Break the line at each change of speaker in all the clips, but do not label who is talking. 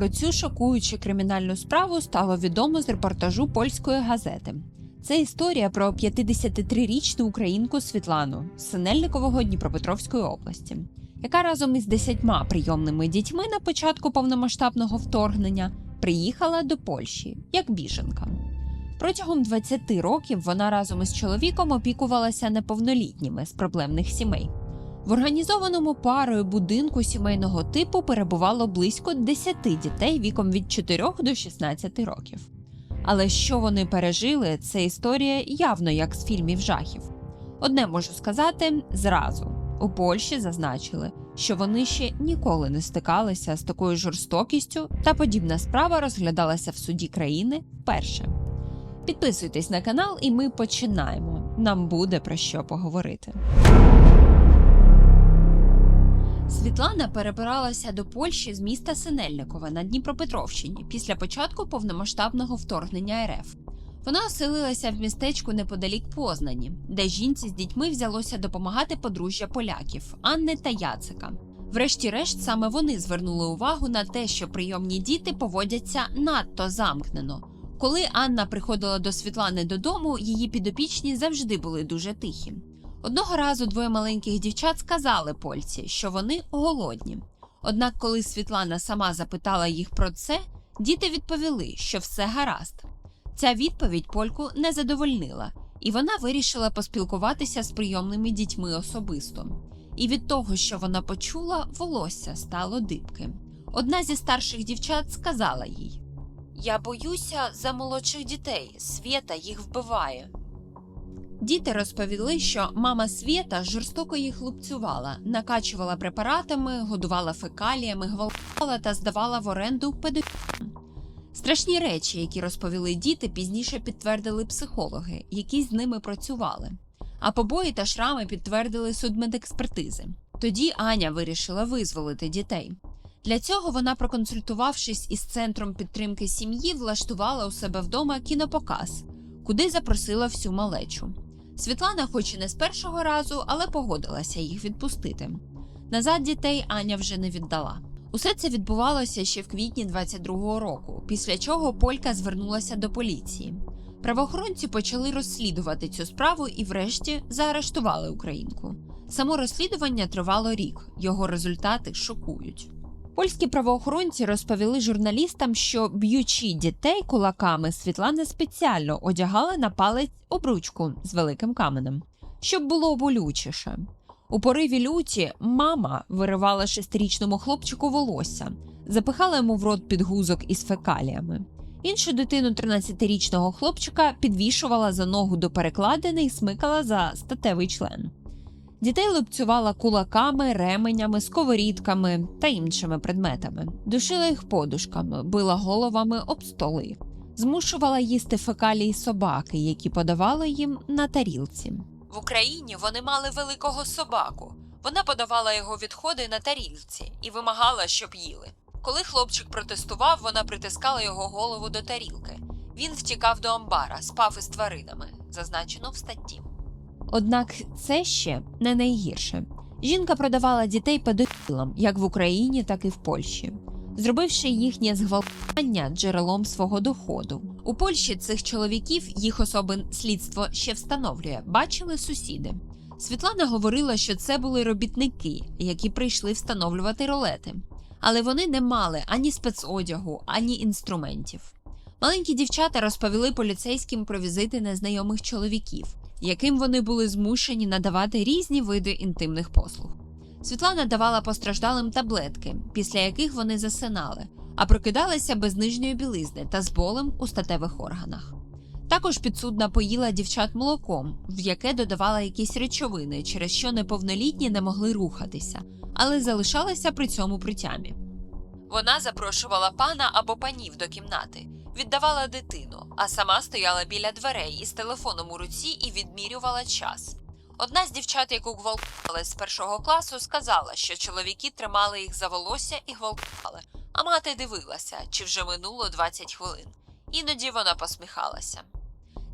Про цю шокуючу кримінальну справу стало відомо з репортажу польської газети. Це історія про 53-річну українку Світлану з Синельникового Дніпропетровської області, яка разом із десятьма прийомними дітьми на початку повномасштабного вторгнення приїхала до Польщі як біженка. Протягом 20 років вона разом із чоловіком опікувалася неповнолітніми з проблемних сімей. В організованому парою будинку сімейного типу перебувало близько 10 дітей віком від 4 до 16 років. Але що вони пережили, це історія явно як з фільмів жахів. Одне можу сказати зразу: у Польщі зазначили, що вони ще ніколи не стикалися з такою жорстокістю, та подібна справа розглядалася в суді країни вперше. Підписуйтесь на канал, і ми починаємо. Нам буде про що поговорити. Світлана перебиралася до Польщі з міста Синельникова на Дніпропетровщині після початку повномасштабного вторгнення РФ. Вона оселилася в містечку неподалік Познані, де жінці з дітьми взялося допомагати подружжя поляків Анни та Яцика. Врешті-решт, саме вони звернули увагу на те, що прийомні діти поводяться надто замкнено. Коли Анна приходила до Світлани додому, її підопічні завжди були дуже тихі. Одного разу двоє маленьких дівчат сказали польці, що вони голодні. Однак, коли Світлана сама запитала їх про це, діти відповіли, що все гаразд. Ця відповідь польку не задовольнила, і вона вирішила поспілкуватися з прийомними дітьми особисто. І від того, що вона почула, волосся стало дибким. Одна зі старших дівчат сказала їй: Я боюся за молодших дітей, Свєта їх вбиває. Діти розповіли, що мама Свєта жорстоко їх лупцювала, накачувала препаратами, годувала фекаліями, гвалтувала та здавала в оренду педофілам. Страшні речі, які розповіли діти, пізніше підтвердили психологи, які з ними працювали. А побої та шрами підтвердили судмедекспертизи. Тоді Аня вирішила визволити дітей. Для цього вона, проконсультувавшись із центром підтримки сім'ї, влаштувала у себе вдома кінопоказ, куди запросила всю малечу. Світлана, хоч і не з першого разу, але погодилася їх відпустити. Назад дітей Аня вже не віддала. Усе це відбувалося ще в квітні 22-го року, після чого Полька звернулася до поліції. Правоохоронці почали розслідувати цю справу і, врешті, заарештували українку. Само розслідування тривало рік, його результати шокують. Польські правоохоронці розповіли журналістам, що б'ючи дітей кулаками, Світлана спеціально одягала на палець обручку з великим каменем, щоб було болючіше. У пориві люті мама виривала шестирічному хлопчику волосся, запихала йому в рот підгузок із фекаліями. Іншу дитину 13-річного хлопчика підвішувала за ногу до перекладини і смикала за статевий член. Дітей лупцювала кулаками, ременями, сковорідками та іншими предметами, душила їх подушками, била головами об столи, змушувала їсти фекалії собаки, які подавали їм на тарілці. В Україні вони мали великого собаку. Вона подавала його відходи на тарілці і вимагала, щоб їли. Коли хлопчик протестував, вона притискала його голову до тарілки. Він втікав до амбара, спав із тваринами, зазначено в статті. Однак це ще не найгірше. Жінка продавала дітей педофілам як в Україні, так і в Польщі, зробивши їхнє зґвалтування джерелом свого доходу. У Польщі цих чоловіків їх особи слідство ще встановлює, бачили сусіди. Світлана говорила, що це були робітники, які прийшли встановлювати ролети, але вони не мали ані спецодягу, ані інструментів. Маленькі дівчата розповіли поліцейським про візити незнайомих чоловіків, яким вони були змушені надавати різні види інтимних послуг. Світлана давала постраждалим таблетки, після яких вони засинали, а прокидалися без нижньої білизни та з болем у статевих органах. Також підсудна поїла дівчат молоком, в яке додавала якісь речовини, через що неповнолітні не могли рухатися, але залишалися при цьому при тямі. Вона запрошувала пана або панів до кімнати, віддавала дитину, а сама стояла біля дверей із телефоном у руці і відмірювала час. Одна з дівчат, яку гвалтували з першого класу, сказала, що чоловіки тримали їх за волосся і гвалтували, а мати дивилася, чи вже минуло 20 хвилин. Іноді вона посміхалася.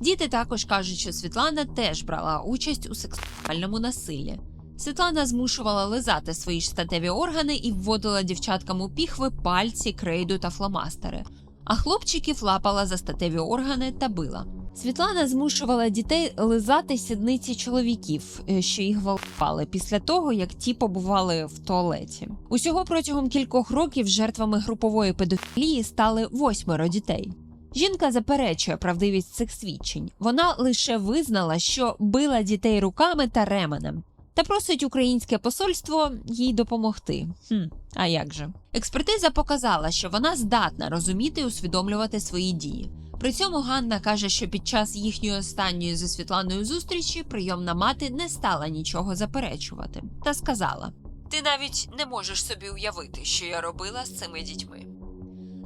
Діти також кажуть, що Світлана теж брала участь у сексуальному насиллі. Світлана змушувала лизати свої ж статеві органи і вводила дівчаткам у піхви пальці, крейду та фломастери, а хлопчиків лапала за статеві органи та била. Світлана змушувала дітей лизати сідниці чоловіків, е, що їх валпали після того, як ті побували в туалеті. Усього протягом кількох років жертвами групової педофілії стали восьмеро дітей. Жінка заперечує правдивість цих свідчень. Вона лише визнала, що била дітей руками та ременем, та просить українське посольство їй допомогти. Хм, а як же? Експертиза показала, що вона здатна розуміти і усвідомлювати свої дії. При цьому Ганна каже, що під час їхньої останньої зі Світланою зустрічі прийомна мати не стала нічого заперечувати та сказала: Ти навіть не можеш собі уявити, що я робила з цими дітьми.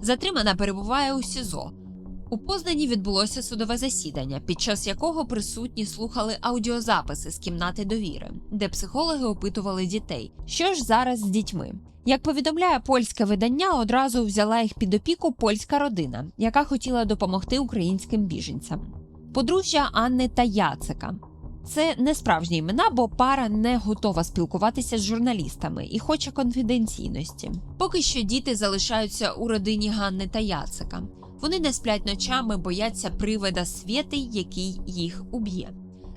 Затримана перебуває у СІЗО. У Познані відбулося судове засідання, під час якого присутні слухали аудіозаписи з кімнати довіри, де психологи опитували дітей, що ж зараз з дітьми. Як повідомляє польське видання, одразу взяла їх під опіку польська родина, яка хотіла допомогти українським біженцям. Подружжя Анни та Яцика. Це не справжні імена, бо пара не готова спілкуватися з журналістами і хоче конфіденційності. Поки що діти залишаються у родині Ганни та Яцика. Вони не сплять ночами, бояться привида свєти, який їх уб'є.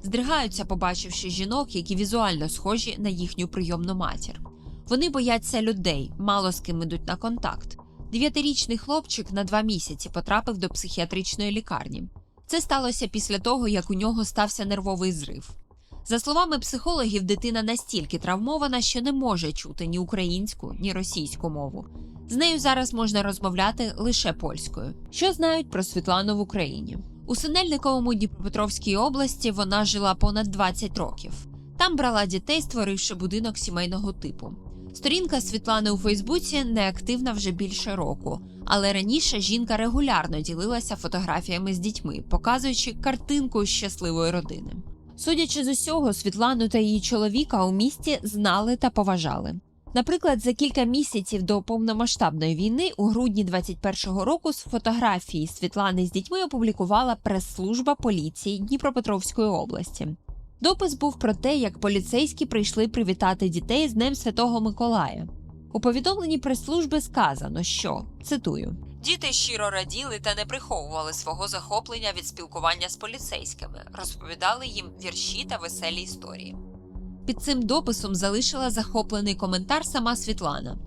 Здригаються, побачивши жінок, які візуально схожі на їхню прийомну матір. Вони бояться людей, мало з ким ідуть на контакт. Дев'ятирічний хлопчик на два місяці потрапив до психіатричної лікарні. Це сталося після того, як у нього стався нервовий зрив. За словами психологів, дитина настільки травмована, що не може чути ні українську, ні російську мову. З нею зараз можна розмовляти лише польською. Що знають про Світлану в Україні? У Синельниковому Дніпропетровській області вона жила понад 20 років. Там брала дітей, створивши будинок сімейного типу. Сторінка Світлани у Фейсбуці неактивна вже більше року, але раніше жінка регулярно ділилася фотографіями з дітьми, показуючи картинку щасливої родини. Судячи з усього, Світлану та її чоловіка у місті знали та поважали. Наприклад, за кілька місяців до повномасштабної війни, у грудні 21-го року, з фотографії Світлани з дітьми опублікувала прес-служба поліції Дніпропетровської області. Допис був про те, як поліцейські прийшли привітати дітей з Днем Святого Миколая. У повідомленні прес-служби сказано, що цитую. Діти щиро раділи та не приховували свого захоплення від спілкування з поліцейськими, розповідали їм вірші та веселі історії. Під цим дописом залишила захоплений коментар сама Світлана.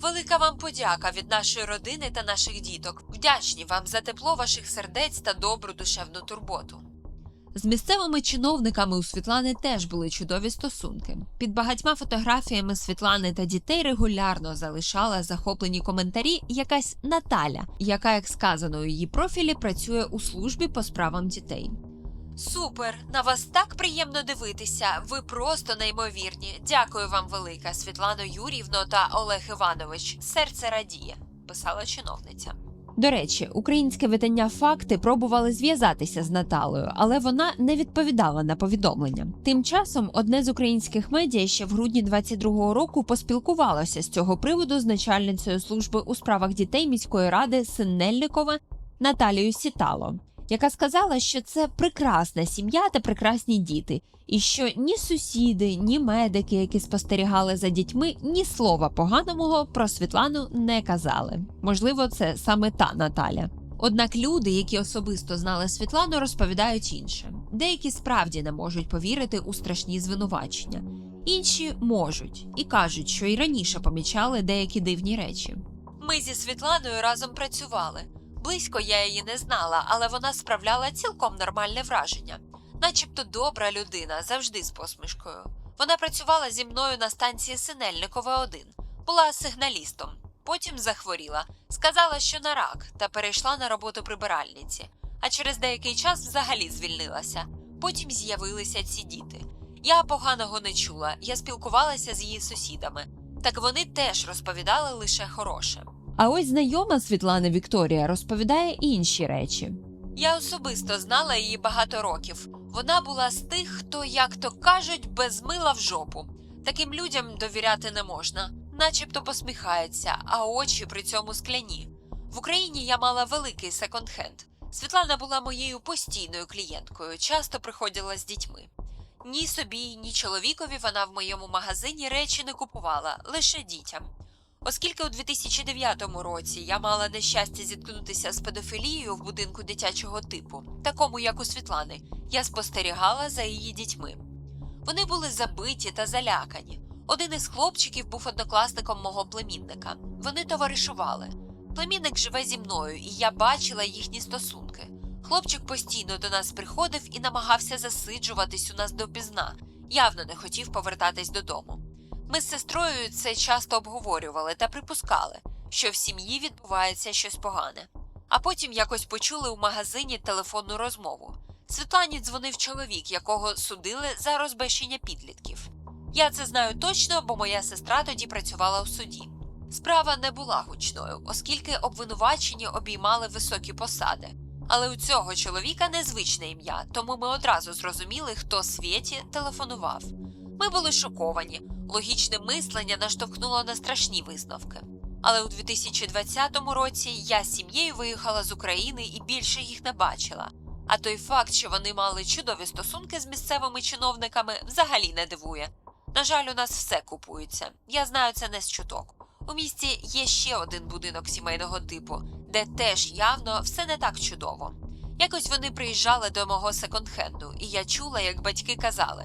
Велика вам подяка від нашої родини та наших діток. Вдячні вам за тепло ваших сердець та добру душевну турботу. З місцевими чиновниками у Світлани теж були чудові стосунки. Під багатьма фотографіями Світлани та дітей регулярно залишала захоплені коментарі якась Наталя, яка, як сказано у її профілі, працює у службі по справам дітей. Супер! На вас так приємно дивитися. Ви просто неймовірні. Дякую вам велика, Світлано Юрівно та Олег Іванович. Серце радіє, писала чиновниця. До речі, українське видання факти пробували зв'язатися з Наталою, але вона не відповідала на повідомлення. Тим часом одне з українських медіа ще в грудні 22-го року поспілкувалося з цього приводу з начальницею служби у справах дітей міської ради Синельникова Наталією Сітало, яка сказала, що це прекрасна сім'я та прекрасні діти, і що ні сусіди, ні медики, які спостерігали за дітьми, ні слова поганого про Світлану не казали. Можливо, це саме та Наталя. Однак люди, які особисто знали Світлану, розповідають інше. Деякі справді не можуть повірити у страшні звинувачення, інші можуть і кажуть, що і раніше помічали деякі дивні речі. Ми зі Світланою разом працювали. Близько я її не знала, але вона справляла цілком нормальне враження, начебто добра людина, завжди з посмішкою. Вона працювала зі мною на станції Синельникова 1 була сигналістом. Потім захворіла, сказала, що на рак, та перейшла на роботу прибиральниці. А через деякий час взагалі звільнилася. Потім з'явилися ці діти. Я поганого не чула, я спілкувалася з її сусідами. Так вони теж розповідали лише хороше. А ось знайома Світлана Вікторія розповідає інші речі. Я особисто знала її багато років. Вона була з тих, хто, як то кажуть, без мила в жопу. Таким людям довіряти не можна, начебто посміхається, а очі при цьому скляні. В Україні я мала великий секонд-хенд. Світлана була моєю постійною клієнткою, часто приходила з дітьми. Ні собі, ні чоловікові вона в моєму магазині речі не купувала, лише дітям. Оскільки у 2009 році я мала нещастя зіткнутися з педофілією в будинку дитячого типу, такому як у Світлани, я спостерігала за її дітьми. Вони були забиті та залякані. Один із хлопчиків був однокласником мого племінника. Вони товаришували. Племінник живе зі мною, і я бачила їхні стосунки. Хлопчик постійно до нас приходив і намагався засиджуватись у нас допізна, явно не хотів повертатись додому. Ми з сестрою це часто обговорювали та припускали, що в сім'ї відбувається щось погане. А потім якось почули у магазині телефонну розмову. Світлані дзвонив чоловік, якого судили за розбещення підлітків. Я це знаю точно, бо моя сестра тоді працювала у суді. Справа не була гучною, оскільки обвинувачені обіймали високі посади. Але у цього чоловіка незвичне ім'я, тому ми одразу зрозуміли, хто Свєті телефонував. Ми були шоковані. Логічне мислення наштовхнуло на страшні висновки. Але у 2020 році я з сім'єю виїхала з України і більше їх не бачила. А той факт, що вони мали чудові стосунки з місцевими чиновниками, взагалі не дивує. На жаль, у нас все купується. Я знаю це не з чуток. У місті є ще один будинок сімейного типу, де теж явно все не так чудово. Якось вони приїжджали до мого секонд-хенду, і я чула, як батьки казали: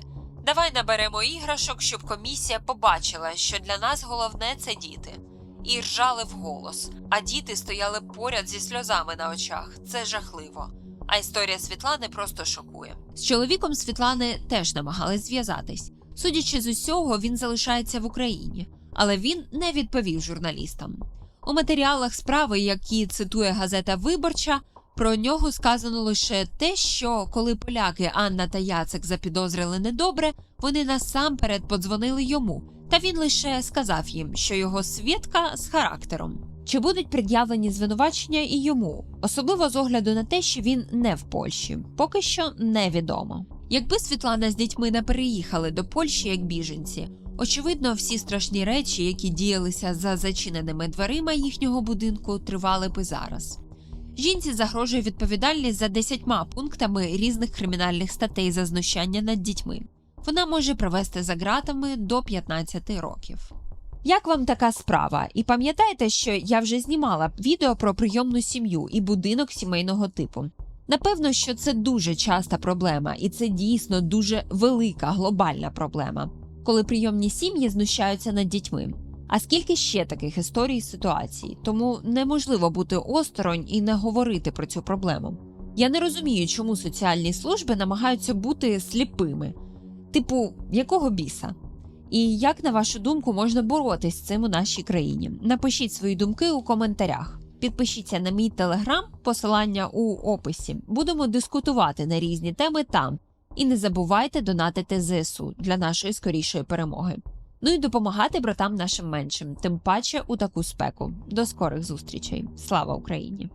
Давай наберемо іграшок, щоб комісія побачила, що для нас головне це діти. І ржали вголос, а діти стояли поряд зі сльозами на очах. Це жахливо. А історія Світлани просто шокує. З чоловіком Світлани теж намагались зв'язатись. Судячи з усього, він залишається в Україні, але він не відповів журналістам. У матеріалах справи, які цитує газета Виборча, про нього сказано лише те, що коли поляки Анна та Яцек запідозрили недобре, вони насамперед подзвонили йому, та він лише сказав їм, що його свідка з характером. Чи будуть пред'явлені звинувачення і йому, особливо з огляду на те, що він не в Польщі, поки що невідомо. Якби Світлана з дітьми не переїхали до Польщі як біженці, очевидно, всі страшні речі, які діялися за зачиненими дверима їхнього будинку, тривали би зараз. Жінці загрожує відповідальність за десятьма пунктами різних кримінальних статей за знущання над дітьми. Вона може провести за ґратами до 15 років. Як вам така справа? І пам'ятаєте, що я вже знімала відео про прийомну сім'ю і будинок сімейного типу. Напевно, що це дуже часта проблема, і це дійсно дуже велика глобальна проблема, коли прийомні сім'ї знущаються над дітьми. А скільки ще таких історій і ситуацій, тому неможливо бути осторонь і не говорити про цю проблему. Я не розумію, чому соціальні служби намагаються бути сліпими, типу, якого біса? І як, на вашу думку, можна боротись з цим у нашій країні? Напишіть свої думки у коментарях. Підпишіться на мій телеграм, посилання у описі. Будемо дискутувати на різні теми там. І не забувайте донатити ЗСУ для нашої скорішої перемоги. Ну і допомагати братам нашим меншим, тим паче у таку спеку. До скорих зустрічей. Слава Україні!